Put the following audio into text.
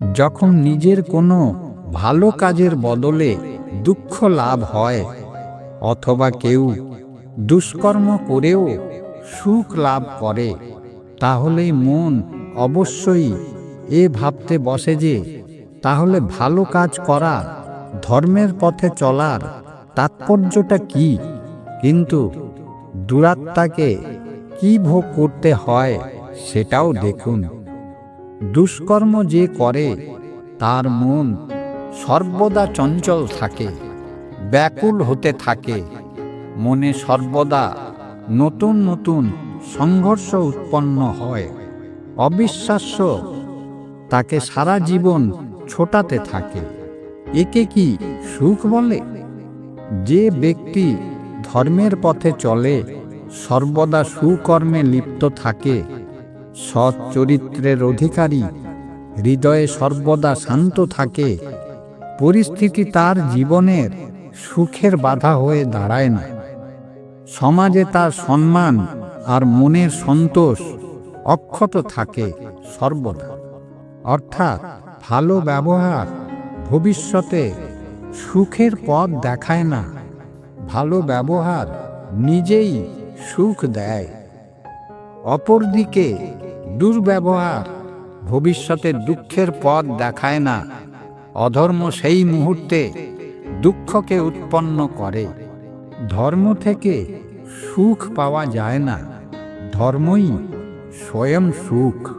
যখন নিজের কোনো ভালো কাজের বদলে দুঃখ লাভ হয়, অথবা কেউ দুষ্কর্ম করেও সুখ লাভ করে, তাহলেই মন অবশ্যই এ ভাবতে বসে যে, তাহলে ভালো কাজ করা, ধর্মের পথে চলার তাৎপর্যটা কি? কিন্তু দুরাত্মাকে কি ভোগ করতে হয়, সেটাও দেখুন। দুষ্কর্ম যে করে, তার মন সর্বদা চঞ্চল থাকে, ব্যাকুল হতে থাকে। মনে সর্বদা নতুন নতুন সংঘর্ষ উৎপন্ন হয়। অবিশ্বাস্য তাকে সারা জীবন ছোটাতে থাকে। একে কি সুখ বলে? যে ব্যক্তি ধর্মের পথে চলে, সর্বদা সুকর্মে লিপ্ত থাকে। সৎ চরিত্রের অধিকারী, হৃদয়ে সর্বদা শান্ত থাকে, পরিস্থিতি তার জীবনের সুখের বাধা হয়ে দাঁড়ায় না। সমাজে তার সম্মান আর মনের সন্তোষ অক্ষত থাকে সর্বদা। অর্থাৎ ভালো ব্যবহার ভবিষ্যতে সুখের পথ দেখায় না, ভালো ব্যবহার নিজেই সুখ দেয়। অপরদিকে দুর্ব্যবহার। ভবিষ্যতে দুঃখের পথ দেখায় না। অধর্ম সেই মুহূর্তে দুঃখকে উৎপন্ন করে। ধর্ম থেকে সুখ পাওয়া যায় না। ধর্মই স্বয়ং সুখ।